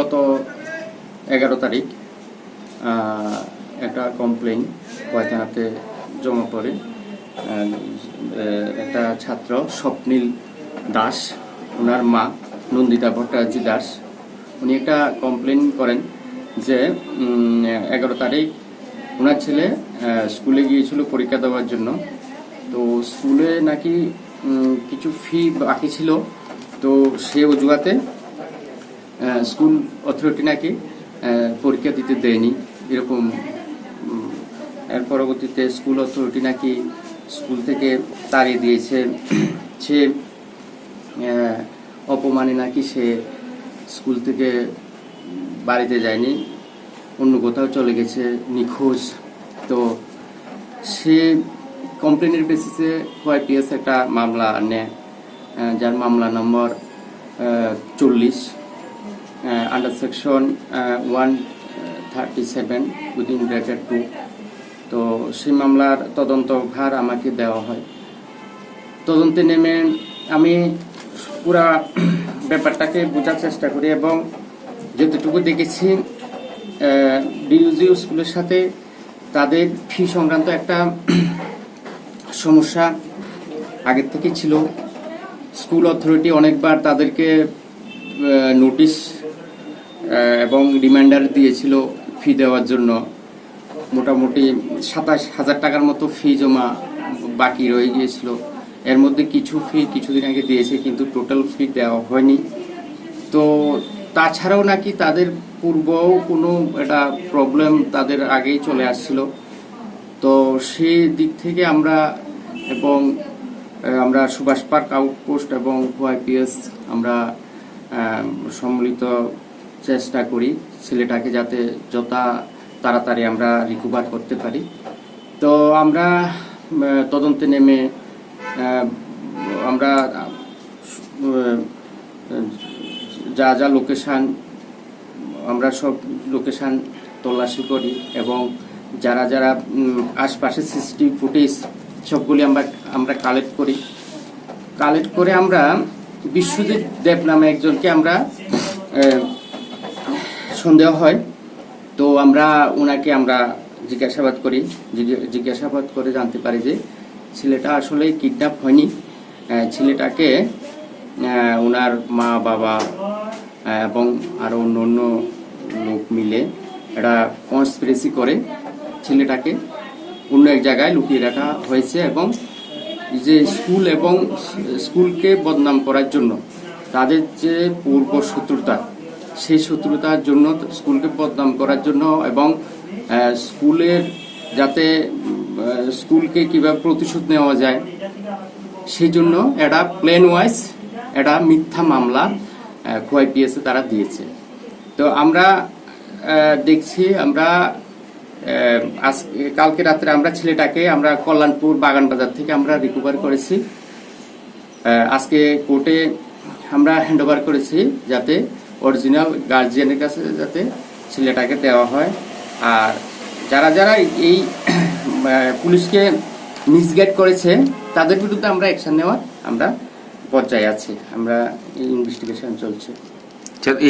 গত এগারো তারিখ একটা কমপ্লেন কয়থানাতে জমা পড়ে। একটা ছাত্র স্বপ্নীল দাস, ওনার মা নন্দিতা ভট্টাচার্য দাস, উনি একটা কমপ্লেন করেন যে এগারো তারিখ ওনার ছেলে স্কুলে গিয়েছিল পরীক্ষা দেওয়ার জন্য। তো স্কুলে নাকি কিছু ফি বাকি ছিল। তো সে অজুহাতে স্কুল অথরিটি নাকি পরীক্ষা দিতে দেয়নি, এরকম এর পরবর্তীতে স্কুল অথরিটি নাকি স্কুল থেকে তাড়িয়ে দিয়েছে, সে অপমানে নাকি সে স্কুল থেকে বাড়িতে যায়নি, অন্য কোথাও চলে গেছে, নিখোঁজ। তো সে কমপ্লেনের বেসিসে ওয়াইপিএস একটা মামলা নেয় যার মামলা নম্বর চল্লিশ। Under section one thirty seven within bracket two তো সেই মামলার তদন্ত ভার আমাকে দেওয়া হয়। তদন্তে নেমে আমি পুরা ব্যাপারটাকে বোঝার চেষ্টা করি এবং যতটুকু দেখেছি ডিউজি স্কুলের সাথে তাদের ফি সংক্রান্ত একটা সমস্যা আগের থেকে ছিল। স্কুল অথরিটি অনেকবার তাদেরকে নোটিশ এবং রিমাইন্ডার দিয়েছিল ফি দেওয়ার জন্য। মোটামুটি সাতাশ হাজার টাকার মতো ফি জমা বাকি রয়ে গিয়েছিল। এর মধ্যে কিছু ফি কিছুদিন আগে দিয়েছে, কিন্তু টোটাল ফি দেওয়া হয়নি। তো তাছাড়াও নাকি তাদের পূর্বও কোনো একটা প্রবলেম তাদের আগেই চলে আসছিল। তো সেই দিক থেকে আমরা এবং আমরা সুভাষ পার্ক, আউটপোস্ট এবং ওয়াইপিএস আমরা সম্মিলিত চেষ্টা করি ছেলেটাকে যাতে যথা তাড়াতাড়ি আমরা রিকভার করতে পারি। তো আমরা তদন্তে নেমে আমরা যা যা লোকেশান আমরা সব লোকেশান তল্লাশি করি এবং যারা যারা আশপাশে সিসিটিভি ফুটেজ সবগুলি আমরা আমরা কালেক্ট করি। কালেক্ট করে আমরা বিশ্বজিৎ দেব নামে একজনকে আমরা সন্দেহ হয়। তো আমরা ওনাকে আমরা জিজ্ঞাসাবাদ করি, জিজ্ঞা- জিজ্ঞাসাবাদ করে জানতে পারি যে ছেলেটা আসলে কিডন্যাপ হয়নি। ছেলেটাকে ওনার মা, বাবা এবং আরও অন্য অন্য লোক মিলে একটা কনস্পিরেসি করে ছেলেটাকে অন্য এক জায়গায় লুকিয়ে রাখা হয়েছে এবং যে স্কুল এবং স্কুলকে বদনাম করার জন্য তাদের যে পূর্ব শত্রুতা সেই শত্রুতার জন্য, স্কুলকে বদনাম করার জন্য এবং স্কুলের যাতে স্কুলকে কীভাবে প্রতিশোধ নেওয়া যায়, সেই জন্য এটা প্লেন ওয়াইজ এটা মিথ্যা মামলা খোয়াই খোয়াইপিএসে তারা দিয়েছে। তো আমরা দেখছি আমরা আজ, কালকে রাত্রে আমরা ছেলেটাকে আমরা কল্যাণপুর বাগান বাজার থেকে আমরা রিকভার করেছি। আজকে কোর্টে আমরা হ্যান্ড করেছি যাতে অরিজিনাল গার্জিয়ানের কাছে যাতে ছেলেটাকে দেওয়া হয়। আর যারা যারা এই পুলিশকে মিসগাইড করেছে তাদের বিরুদ্ধে আমরা অ্যাকশন নেওয়ার আমরা পর্যায়ে আছি। আমরা ইনভেস্টিগেশন চলছে। আচ্ছা, এই